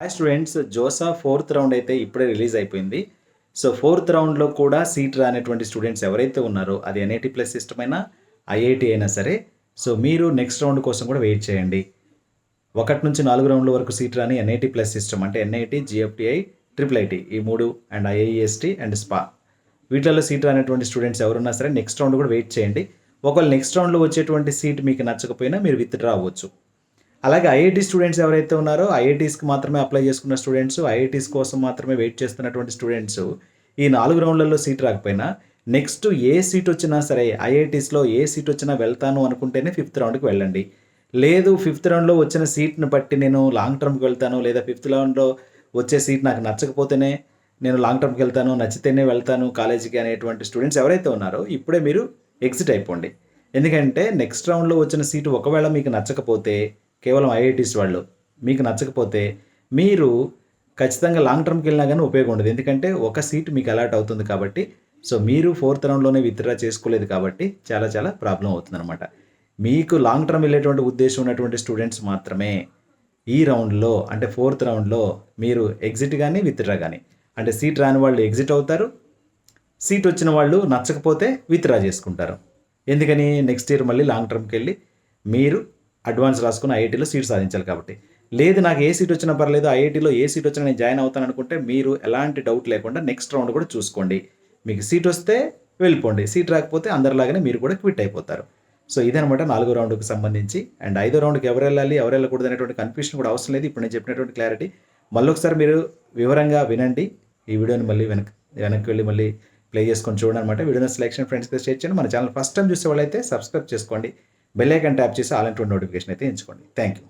Hi students JoSAA fourth round అయితే ఇప్పుడే release అయిపోయింది. సో ఫోర్త్ రౌండ్లో కూడా సీట్ రానటువంటి స్టూడెంట్స్ ఎవరైతే ఉన్నారో అది ఎన్ఐటి ప్లస్ సిస్టమ్ అయినా ఐఐటి అయినా సరే సో మీరు నెక్స్ట్ రౌండ్ కోసం కూడా వెయిట్ చేయండి. ఒకటి నుంచి నాలుగు రౌండ్ల వరకు సీట్ రాని ఎన్ఐటి ప్లస్ సిస్టమ్ అంటే ఎన్ఐటి జిఎఫ్టిఐ ట్రిపుల్ ఐటి ఈ మూడు అండ్ ఐఐఎస్టి అండ్ స్పా వీటిలో సీట్ రానటువంటి స్టూడెంట్స్ ఎవరున్నా సరే నెక్స్ట్ రౌండ్ కూడా వెయిట్ చేయండి. ఒకవేళ నెక్స్ట్ రౌండ్లో వచ్చేటువంటి సీట్ మీకు నచ్చకపోయినా మీరు విత్డ్రా అవ్వచ్చు. అలాగే ఐఐటి స్టూడెంట్స్ ఎవరైతే ఉన్నారో ఐఐటీస్కి మాత్రమే అప్లై చేసుకున్న స్టూడెంట్స్ ఐఐటీస్ కోసం మాత్రమే వెయిట్ చేస్తున్నటువంటి స్టూడెంట్స్ ఈ నాలుగు రౌండ్లలో సీట్ రాకపోయినా నెక్స్ట్ ఏ సీట్ వచ్చినా సరే ఐఐటీస్లో ఏ సీట్ వచ్చినా వెళ్తాను అనుకుంటేనే ఫిఫ్త్ రౌండ్కి వెళ్ళండి. లేదు ఫిఫ్త్ రౌండ్లో వచ్చిన సీట్ని బట్టి నేను లాంగ్ టర్మ్కి వెళ్తాను లేదా ఫిఫ్త్ రౌండ్లో వచ్చే సీట్ నాకు నచ్చకపోతేనే నేను లాంగ్ టర్మ్కి వెళ్తాను నచ్చితేనే వెళ్తాను కాలేజీకి అనేటువంటి స్టూడెంట్స్ ఎవరైతే ఉన్నారో ఇప్పుడే మీరు ఎగ్జిట్ అయిపోండి. ఎందుకంటే నెక్స్ట్ రౌండ్లో వచ్చిన సీటు ఒకవేళ మీకు నచ్చకపోతే కేవలం ఐఐటీస్ వాళ్ళు. మీకు నచ్చకపోతే మీరు ఖచ్చితంగా లాంగ్ టర్మ్కి వెళ్ళినా కానీ ఉపయోగం ఉండదు. ఎందుకంటే ఒక సీట్ మీకు అలాట్ అవుతుంది కాబట్టి సో మీరు ఫోర్త్ రౌండ్లోనే విత్డ్రా చేసుకోలేదు కాబట్టి చాలా చాలా ప్రాబ్లం అవుతుంది అనమాట మీకు లాంగ్ టర్మ్ వెళ్ళేటువంటి ఉద్దేశం ఉన్నటువంటి స్టూడెంట్స్ మాత్రమే ఈ రౌండ్లో అంటే ఫోర్త్ రౌండ్లో మీరు ఎగ్జిట్ కానీ విత్డ్రా కానీ అంటే సీట్ రాని వాళ్ళు ఎగ్జిట్ అవుతారు. సీట్ వచ్చిన వాళ్ళు నచ్చకపోతే విత్డ్రా చేసుకుంటారు. ఎందుకని? నెక్స్ట్ ఇయర్ మళ్ళీ లాంగ్ టర్మ్కి వెళ్ళి మీరు అడ్వాన్స్ రాసుకుని ఐఐటీలో సీట్ సాధించాలి కాబట్టి. లేదు నాకు ఏ సీట్ వచ్చినా పర్లేదు ఐఐటీలో ఏ సీట్ వచ్చినా నేను జాయిన్ అవుతాను అనుకుంటే మీరు ఎలాంటి డౌట్ లేకుండా నెక్స్ట్ రౌండ్ కూడా చూసుకోండి. మీకు సీట్ వస్తే వెళ్ళిపోండి. సీట్ రాకపోతే అందరిలాగానే మీరు కూడా క్విట్ అయిపోతారు. సో ఇదనమాట నాలుగో రౌండ్కి సంబంధించి. అండ్ ఐదో రౌండ్కి ఎవరు వెళ్ళాలి ఎవరు వెళ్ళకూడదు అనేటువంటి కన్ఫ్యూషన్ కూడా అవసరం లేదు. ఇప్పుడు నేను చెప్పినటువంటి క్లారిటీ మళ్ళీ ఒకసారి మీరు వివరంగా వినండి. ఈ వీడియోని మళ్ళీ వెనక్ వెనక్కి వెళ్ళి మళ్ళీ ప్లే చేసుకొని చూడండి అనమాట వీడియోని సెలెక్షన్ ఫ్రెండ్స్కి షేర్ చేయండి. మన ఛానల్ ఫస్ట్ టైం చూసే వాళ్ళైతే సబ్స్క్రైబ్ చేసుకోండి. బెల్ ఐకాన్ ట్యాప్ చేసి అలాంటి నోటిఫికేషన్ అయితే ఎంచుకోండి. Thank you